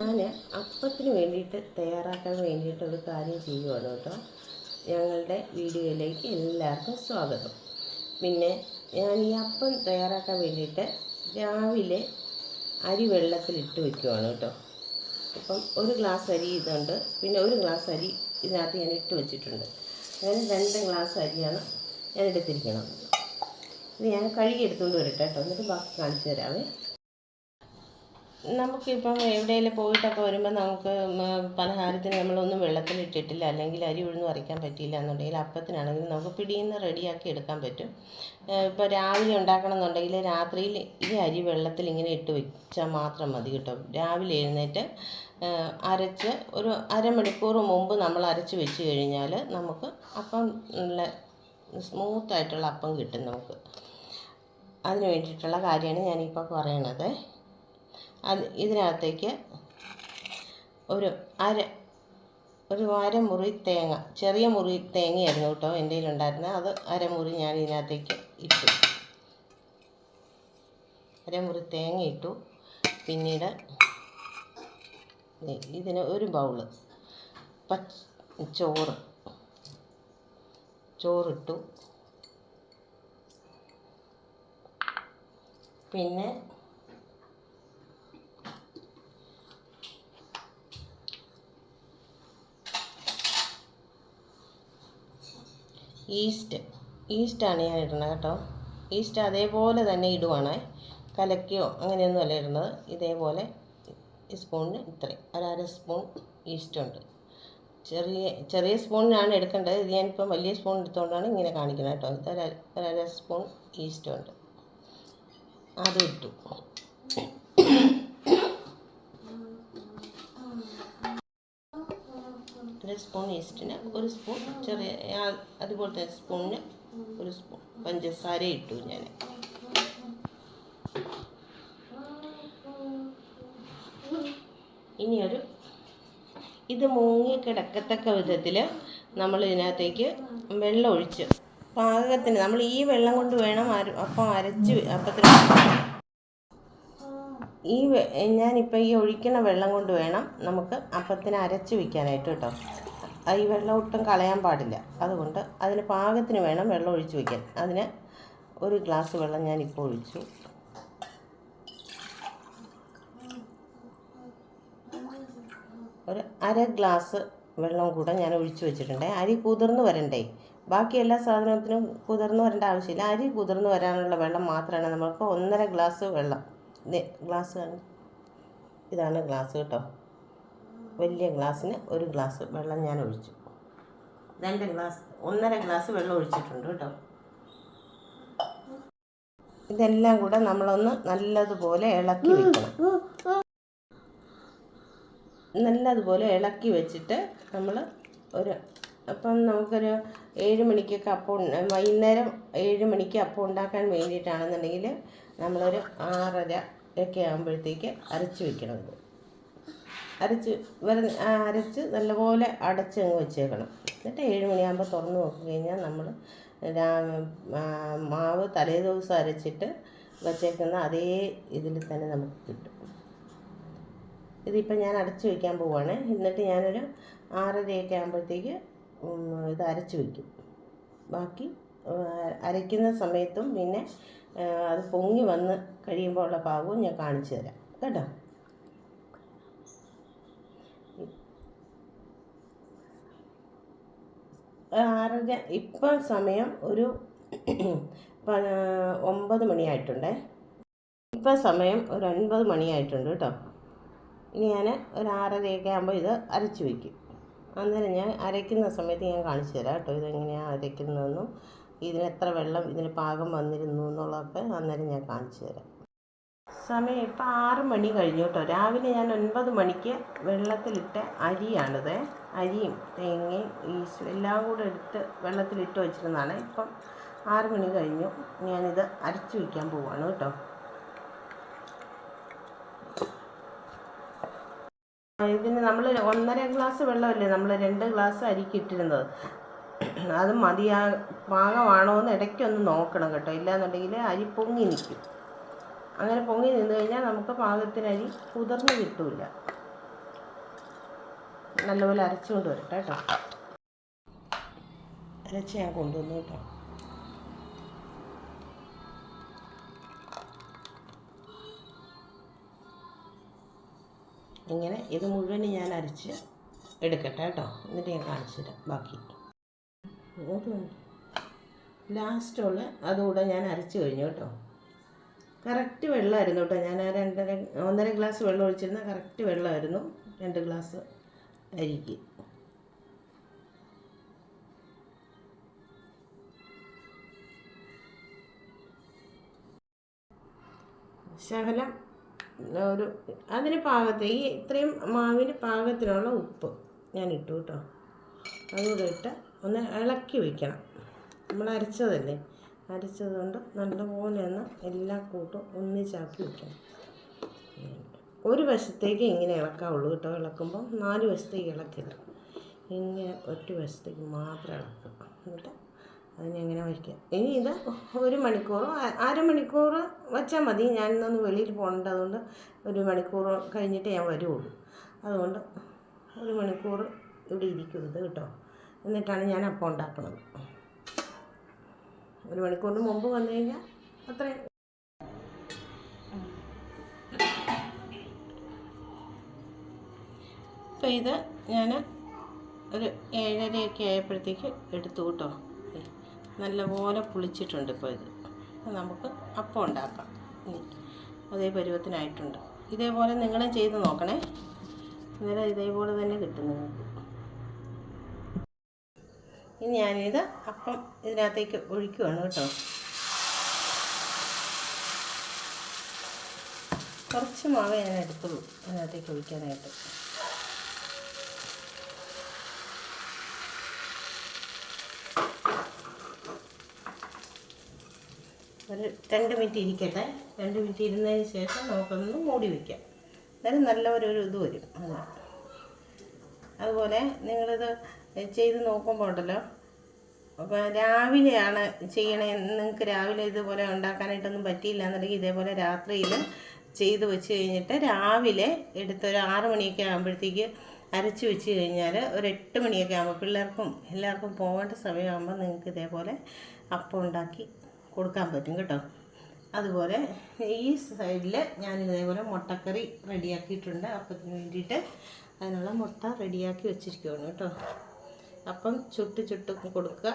ഞാൻ അപ്പത്തിന് വേണ്ടിയിട്ട് തയ്യാറാക്കാൻ വേണ്ടിയിട്ട് ഒരു കാര്യം ചെയ്യുവാണ് കേട്ടോ. ഞങ്ങളുടെ വീഡിയോയിലേക്ക് എല്ലാവർക്കും സ്വാഗതം. പിന്നെ ഞാൻ ഈ അപ്പം തയ്യാറാക്കാൻ വേണ്ടിയിട്ട് രാവിലെ അരി വെള്ളത്തിലിട്ട് വയ്ക്കുവാണ് കേട്ടോ. ഇപ്പം ഒരു ഗ്ലാസ് അരി ഇതുണ്ട്. പിന്നെ ഒരു ഗ്ലാസ് അരി ഇതിനകത്ത് ഞാൻ ഇട്ട് വെച്ചിട്ടുണ്ട്. അങ്ങനെ രണ്ട് ഗ്ലാസ് അരിയാണ് ഞാൻ എടുത്തിരിക്കണം ഇത് ഞാൻ കഴുകി എടുത്തുകൊണ്ട് വരട്ടെ കേട്ടോ. എന്നിട്ട് ബാക്കി കാണിച്ചു തരാമേ നമുക്കിപ്പം എവിടെയെങ്കിലും പോയിട്ടൊക്കെ വരുമ്പോൾ നമുക്ക് പലഹാരത്തിന് നമ്മളൊന്നും വെള്ളത്തിലിട്ടിട്ടില്ല. അല്ലെങ്കിൽ അരി ഉഴുന്ന് അരിക്കാൻ പറ്റിയില്ല എന്നുണ്ടെങ്കിൽ അപ്പത്തിനാണെങ്കിൽ നമുക്ക് പിടിയിൽ റെഡിയാക്കി എടുക്കാൻ പറ്റും. ഇപ്പോൾ രാവിലെ ഉണ്ടാക്കണം എന്നുണ്ടെങ്കിൽ രാത്രിയിൽ ഈ അരി വെള്ളത്തിൽ ഇങ്ങനെ ഇട്ട് വെച്ചാൽ മാത്രം മതി കേട്ടോ. രാവിലെ എഴുന്നേറ്റ് അരച്ച് ഒരു അരമണിക്കൂർ മുമ്പ് നമ്മൾ അരച്ച് വെച്ച് കഴിഞ്ഞാൽ നമുക്ക് അപ്പം നല്ല സ്മൂത്തായിട്ടുള്ള അപ്പം കിട്ടും നമുക്ക്. അതിന് വേണ്ടിയിട്ടുള്ള കാര്യമാണ് ഞാനിപ്പോൾ പറയണത്. അത് ഇതിനകത്തേക്ക് ഒരു അര ഒരു അരമുറി തേങ്ങ ചെറിയ മുറി തേങ്ങയായിരുന്നു കേട്ടോ എന്റെ കയ്യിലുണ്ടായിരുന്നത്. അത് അരമുറി ഞാൻ ഇതിനകത്തേക്ക് ഇട്ടു. അരമുറി തേങ്ങ ഇട്ടു. പിന്നീട് ഇതിന് ഒരു ബൗൾ പച്ച ചോറ് ചോറിട്ടു. പിന്നെ ഈസ്റ്റ് ഈസ്റ്റാണ് ഞാൻ ഇടുന്നത് കേട്ടോ. ഈസ്റ്റ് അതേപോലെ തന്നെ ഇടുവാണേ. കലക്കിയോ അങ്ങനെയൊന്നും അല്ല ഇടുന്നത്. ഇതേപോലെ സ്പൂണിന് ഇത്രയും. ഒരര സ്പൂൺ ഈസ്റ്റ് ഉണ്ട്. ചെറിയ ചെറിയ സ്പൂണിനാണ് എടുക്കേണ്ടത്. ഇത് ഞാനിപ്പം വലിയ സ്പൂൺ എടുത്തുകൊണ്ടാണ് ഇങ്ങനെ കാണിക്കുന്നത് കേട്ടോ. ഇത് ഒരര സ്പൂൺ ഈസ്റ്റ് ഉണ്ട്. അത് ഇട്ടു. ഒരു സ്പൂൺ ഈസ്റ്റിന് ഒരു സ്പൂൺ ചെറിയ അതുപോലത്തെ സ്പൂണിന് ഒരു സ്പൂൺ പഞ്ചസാര ഇട്ടു ഞാൻ ഇനിയൊരു ഇത് മുങ്ങി കിടക്കത്തക്ക വിധത്തിൽ നമ്മൾ ഇതിനകത്തേക്ക് വെള്ളം ഒഴിച്ച് പാകത്തിന് നമ്മൾ ഈ വെള്ളം കൊണ്ട് വേണം അപ്പം അരച്ച് അപ്പത്തിന് ഈ ഞാനിപ്പോൾ ഈ ഒഴിക്കുന്ന വെള്ളം കൊണ്ട് വേണം നമുക്ക് അപ്പത്തിന് അരച്ച് വയ്ക്കാനായിട്ട് കേട്ടോ. ഈ വെള്ളം ഒട്ടും കളയാൻ പാടില്ല. അതുകൊണ്ട് അതിന് പാകത്തിന് വേണം വെള്ളം ഒഴിച്ച് വയ്ക്കാൻ. അതിന് ഒരു ഗ്ലാസ് വെള്ളം ഞാൻ ഇപ്പോൾ ഒഴിച്ചു. ഒരു അര ഗ്ലാസ് വെള്ളം കൂടെ ഞാൻ ഒഴിച്ചു വെച്ചിട്ടുണ്ട്. അരി കുതിർന്ന് വരണ്ടേ? ബാക്കി എല്ലാ സാധനത്തിനും കുതിർന്ന് വരേണ്ട ആവശ്യമില്ല. അരി കുതിർന്ന് വരാനുള്ള വെള്ളം മാത്രമാണ്. നമ്മൾക്ക് ഒന്നര ഗ്ലാസ് വെള്ളം. ഗ്ലാസ് ഇതാണ് ഗ്ലാസ് കേട്ടോ. വലിയ ഗ്ലാസ്സിന് ഒരു ഗ്ലാസ് വെള്ളം ഞാൻ ഒഴിച്ചു. രണ്ട് ഗ്ലാസ് ഒന്നര ഗ്ലാസ് വെള്ളം ഒഴിച്ചിട്ടുണ്ട് കേട്ടോ. ഇതെല്ലാം കൂടെ നമ്മളൊന്ന് നല്ലതുപോലെ ഇളക്കി വെക്കണം. നല്ലതുപോലെ ഇളക്കി വെച്ചിട്ട് നമ്മൾ ഒരു അപ്പം നമുക്കൊരു ഏഴ് മണിക്കൊക്കെ അപ്പം വൈകുന്നേരം ഏഴ് മണിക്ക് അപ്പം ഉണ്ടാക്കാൻ വേണ്ടിയിട്ടാണെന്നുണ്ടെങ്കിൽ നമ്മളൊരു ആറര ഒക്കെ ആകുമ്പോഴത്തേക്ക് അരച്ച് വെക്കണം ഇത്. അരച്ച് ആ അരച്ച് നല്ലപോലെ അടച്ചങ്ങ് വെച്ചേക്കണം. എന്നിട്ട് ഏഴ് മണിയാകുമ്പോൾ തുറന്ന് നോക്കി കഴിഞ്ഞാൽ നമ്മൾ മാവ് തലേ ദിവസം അരച്ചിട്ട് വെച്ചേക്കുന്ന അതേ ഇതിൽ തന്നെ നമുക്ക് കിട്ടും. ഇതിപ്പോൾ ഞാൻ അടച്ചു വയ്ക്കാൻ പോവുകയാണ് എന്നിട്ട് ഞാനൊരു ആറരയൊക്കെ ആകുമ്പോഴത്തേക്ക് ഇത് അരച്ച് വയ്ക്കും ബാക്കി അരയ്ക്കുന്ന സമയത്തും പിന്നെ അത് പൊങ്ങി വന്ന് കഴിയുമ്പോൾ ഉള്ള പാകവും ഞാൻ കാണിച്ചു തരാം. കേട്ടോ? ആറര ഇപ്പം സമയം ഒരു ഒമ്പത് മണിയായിട്ടുണ്ടേ. ഇപ്പം സമയം ഒരു ഒൻപത് മണിയായിട്ടുണ്ട് കേട്ടോ. ഇനി ഞാൻ ഒരു ആറരയൊക്കെ ആകുമ്പോൾ ഇത് അരച്ച് വയ്ക്കും അന്നേരം ഞാൻ അരയ്ക്കുന്ന സമയത്ത് ഞാൻ കാണിച്ചു തരാം കേട്ടോ. ഇതെങ്ങനെയാണ് അരയ്ക്കുന്നതെന്നും ഇതിന് എത്ര വെള്ളം ഇതിന് പാകം വന്നിരുന്നു എന്നുള്ളതൊക്കെ അന്നേരം ഞാൻ കാണിച്ചു തരാം. സമയം ഇപ്പം ആറ് മണി കഴിഞ്ഞു കേട്ടോ. രാവിലെ ഞാൻ ഒൻപത് മണിക്ക് വെള്ളത്തിലിട്ട അരിയാണിത്. അരിയും തേങ്ങയും ഈശു എല്ലാം കൂടെ എടുത്ത് വെള്ളത്തിലിട്ട് വെച്ചിരുന്നതാണ്. ഇപ്പം ആറ് മണി കഴിഞ്ഞു. ഞാനിത് അരച്ച് വയ്ക്കാൻ പോവാണ് കേട്ടോ. ഇതിന് നമ്മൾ ഒന്നര ഗ്ലാസ് വെള്ളമല്ലേ നമ്മൾ രണ്ട് ഗ്ലാസ് അരിക്ക് ഇട്ടിരുന്നത്? അത് മതിയാ പാകമാണോ എന്ന് ഇടയ്ക്കൊന്ന് നോക്കണം കേട്ടോ. ഇല്ലാന്നുണ്ടെങ്കിൽ അരി പൊങ്ങി നിൽക്കും അങ്ങനെ പൊങ്ങി നിന്ന് കഴിഞ്ഞാൽ നമുക്ക് പാകത്തിനരി കുതിർന്ന് കിട്ടില്ല നല്ലപോലെ അരച്ചുകൊണ്ട് വരട്ടെ കേട്ടോ. അരച്ച് ഞാൻ കൊണ്ടുവന്നു കേട്ടോ. ഇങ്ങനെ ഇത് മുഴുവൻ ഞാൻ അരച്ച് എടുക്കട്ടെ കേട്ടോ. എന്നിട്ട് ഞാൻ കാണിച്ചു തരാം ബാക്കി. ലാസ്റ്റുള്ള അതുകൂടെ ഞാൻ അരച്ച് കഴിഞ്ഞു കേട്ടോ. കറക്റ്റ് വെള്ളമായിരുന്നു കേട്ടോ. ഞാൻ രണ്ടര ഒന്നര ഗ്ലാസ് വെള്ളം ഒഴിച്ചിരുന്ന കറക്റ്റ് വെള്ളമായിരുന്നു രണ്ട് ഗ്ലാസ് അരിക്ക് ശകലം ഒരു അതിന് പാകത്ത് ഈ ഇത്രയും മാവിന് പാകത്തിനുള്ള ഉപ്പ് ഞാൻ ഇട്ടു കേട്ടോ. അതുകൂടെ ഇട്ട് ഒന്ന് ഇളക്കി വയ്ക്കണം നമ്മൾ അരച്ചതല്ലേ? അരച്ചത് കൊണ്ട് നല്ലപോലെ ഒന്ന് എല്ലാ കൂട്ടും ഒന്നിച്ചാക്കി വയ്ക്കണം. ഒരു വശത്തേക്ക് ഇങ്ങനെ ഇളക്കാവുള്ളൂ കേട്ടോ. ഇളക്കുമ്പോൾ നാല് വശത്തേക്ക് ഇളക്കില്ല. ഇങ്ങനെ ഒറ്റ വശത്തേക്ക് മാത്രം ഇളക്കുക. എന്നിട്ട് അതിനെ എങ്ങനെ വയ്ക്കാം ഇനി ഇത് ഒരു മണിക്കൂറോ അരമണിക്കൂർ വച്ചാൽ മതി. ഞാൻ ഇന്നൊന്ന് വെളിയിൽ പോകേണ്ട. അതുകൊണ്ട് ഒരു മണിക്കൂർ കഴിഞ്ഞിട്ട് ഞാൻ വരുള്ളൂ അതുകൊണ്ട് ഒരു മണിക്കൂർ ഇവിടെ ഇരിക്കരുത് കേട്ടോ. എന്നിട്ടാണ് ഞാൻ അപ്പം ഉണ്ടാക്കുന്നത്. ഒരു മണിക്കൂറിന് മുമ്പ് വന്നു കഴിഞ്ഞാൽ അത്രയും. അപ്പോൾ ഇത് ഞാൻ ഒരു ഏഴരയൊക്കെ ആയപ്പോഴത്തേക്ക് എടുത്തു കേട്ടോ. നല്ലപോലെ പുളിച്ചിട്ടുണ്ട് ഇപ്പോൾ ഇത്. നമുക്ക് അപ്പം ഉണ്ടാക്കാം. അതേ പരുവത്തിനായിട്ടുണ്ട്. ഇതേപോലെ നിങ്ങളും ചെയ്ത് നോക്കണേ. അന്നേരം ഇതേപോലെ തന്നെ കിട്ടും നിങ്ങൾക്ക് ഇനി ഞാനിത് അപ്പം ഇതിനകത്തേക്ക് ഒഴിക്കുവാണ് കേട്ടോ. കുറച്ച് മാവ് ഞാൻ എടുത്തുള്ളൂ അതിനകത്തേക്ക് ഒഴിക്കാനായിട്ട്. ഒരു രണ്ട് മിനിറ്റ് ഇരിക്കട്ടെ. രണ്ട് മിനിറ്റ് ഇരുന്നതിന് ശേഷം നമുക്കൊന്ന് മൂടി വയ്ക്കാം അന്നേരം നല്ല ഒരു ഇത് വരും അതുപോലെ നിങ്ങളിത് ചെയ്ത് നോക്കുമ്പോൾ ഉണ്ടല്ലോ അപ്പോൾ രാവിലെയാണ് ചെയ്യണേ. നിങ്ങൾക്ക് രാവിലെ ഇതുപോലെ ഉണ്ടാക്കാനായിട്ടൊന്നും പറ്റിയില്ല എന്നുണ്ടെങ്കിൽ ഇതേപോലെ രാത്രിയിൽ ചെയ്ത് വെച്ച് കഴിഞ്ഞിട്ട് രാവിലെ എടുത്ത് ഒരു ആറ് മണിയൊക്കെ ആകുമ്പോഴത്തേക്ക് അരച്ച് വെച്ച് കഴിഞ്ഞാൽ ഒരു എട്ട് മണിയൊക്കെ ആകുമ്പോൾ പിള്ളേർക്കും എല്ലാവർക്കും പോകേണ്ട സമയമാകുമ്പോൾ നിങ്ങൾക്ക് ഇതേപോലെ അപ്പം ഉണ്ടാക്കി കൊടുക്കാൻ പറ്റും കേട്ടോ. അതുപോലെ ഈ സൈഡിൽ ഞാൻ ഇതേപോലെ മുട്ടക്കറി റെഡിയാക്കിയിട്ടുണ്ട്. അപ്പത്തിന് വേണ്ടിയിട്ട് അതിനുള്ള മുട്ട റെഡിയാക്കി വെച്ചിരിക്കുകയാണ് കേട്ടോ. അപ്പം ചുട്ട് ചുട്ട് കൊടുക്കുക.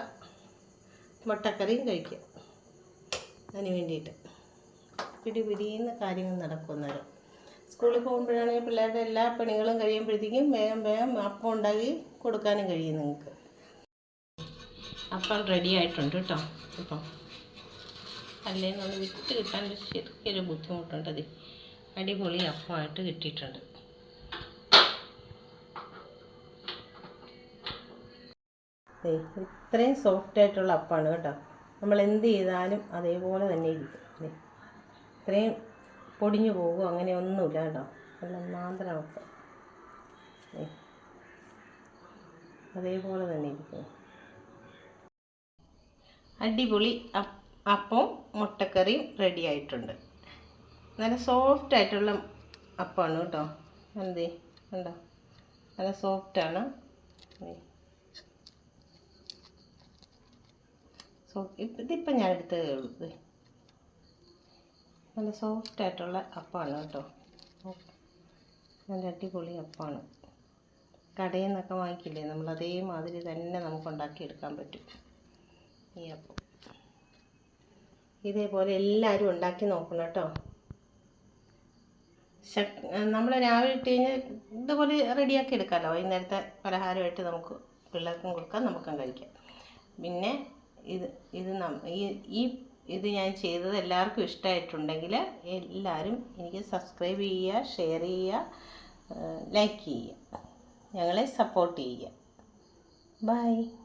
മുട്ടക്കറിയും കഴിക്കുക. അതിന് വേണ്ടിയിട്ട്. പിടി പിടിയുന്ന കാര്യങ്ങൾ നടക്കും സ്കൂളിൽ പോകുമ്പോഴാണെങ്കിൽ പിള്ളേരുടെ എല്ലാ പണികളും കഴിയുമ്പോഴത്തേക്കും വേഗം വേഗം അപ്പം ഉണ്ടാക്കി കൊടുക്കാനും കഴിയും നിങ്ങൾക്ക്. അപ്പം റെഡി ആയിട്ടുണ്ട് കേട്ടോ. ഇപ്പം അല്ലേ ഒന്ന് വിട്ട് കിട്ടാൻ ശരിക്കൊരു ബുദ്ധിമുട്ടുണ്ട്. അത്. അടിപൊളി അപ്പമായിട്ട് കിട്ടിയിട്ടുണ്ട്. ഇത്രയും സോഫ്റ്റ് ആയിട്ടുള്ള അപ്പാണ് കേട്ടോ. നമ്മൾ എന്ത് ചെയ്താലും അതേപോലെ തന്നെ ഇരിക്കും. ഇത്രയും പൊടിഞ്ഞു പോകുമോ അങ്ങനെ ഒന്നുമില്ല കേട്ടോ. നല്ല മാന്ത്രം അതേപോലെ തന്നെ ഇരിക്കും. അടിപൊളി അപ്പവും മുട്ടക്കറിയും റെഡി ആയിട്ടുണ്ട്. നല്ല സോഫ്റ്റ് ആയിട്ടുള്ള അപ്പമാണ് കേട്ടോ. എന്തേ? കണ്ടോ? നല്ല സോഫ്റ്റാണ് സോ ഇതിപ്പം ഞാൻ എടുത്ത് കഴിഞ്ഞത് നല്ല സോഫ്റ്റ് ആയിട്ടുള്ള അപ്പമാണ് കേട്ടോ. നല്ല അടിപൊളി അപ്പമാണ് കടയിൽ നിന്നൊക്കെ വാങ്ങിക്കില്ലേ? നമ്മൾ അതേമാതിരി തന്നെ നമുക്ക് ഉണ്ടാക്കിയെടുക്കാൻ പറ്റും. ഈ അപ്പം. ഇതേപോലെ എല്ലാവരും ഉണ്ടാക്കി നോക്കണം കേട്ടോ. നമ്മൾ രാവിലെ ഇട്ട് കഴിഞ്ഞാൽ ഇതുപോലെ റെഡിയാക്കി എടുക്കാമല്ലോ വൈകുന്നേരത്തെ പലഹാരമായിട്ട് നമുക്ക് പിള്ളേർക്കും കൊടുക്കാം നമുക്കും കഴിക്കാം. പിന്നെ ഇത് ഇത് ഈ ഈ ഇത് ഞാൻ ചെയ്തത് എല്ലാവർക്കും ഇഷ്ടമായിട്ടുണ്ടെങ്കിൽ എല്ലാവരും എനിക്ക് സബ്സ്ക്രൈബ് ചെയ്യുക ഷെയർ ചെയ്യുക ലൈക്ക് ചെയ്യുക. ഞങ്ങളെ സപ്പോർട്ട് ചെയ്യുക. ബൈ.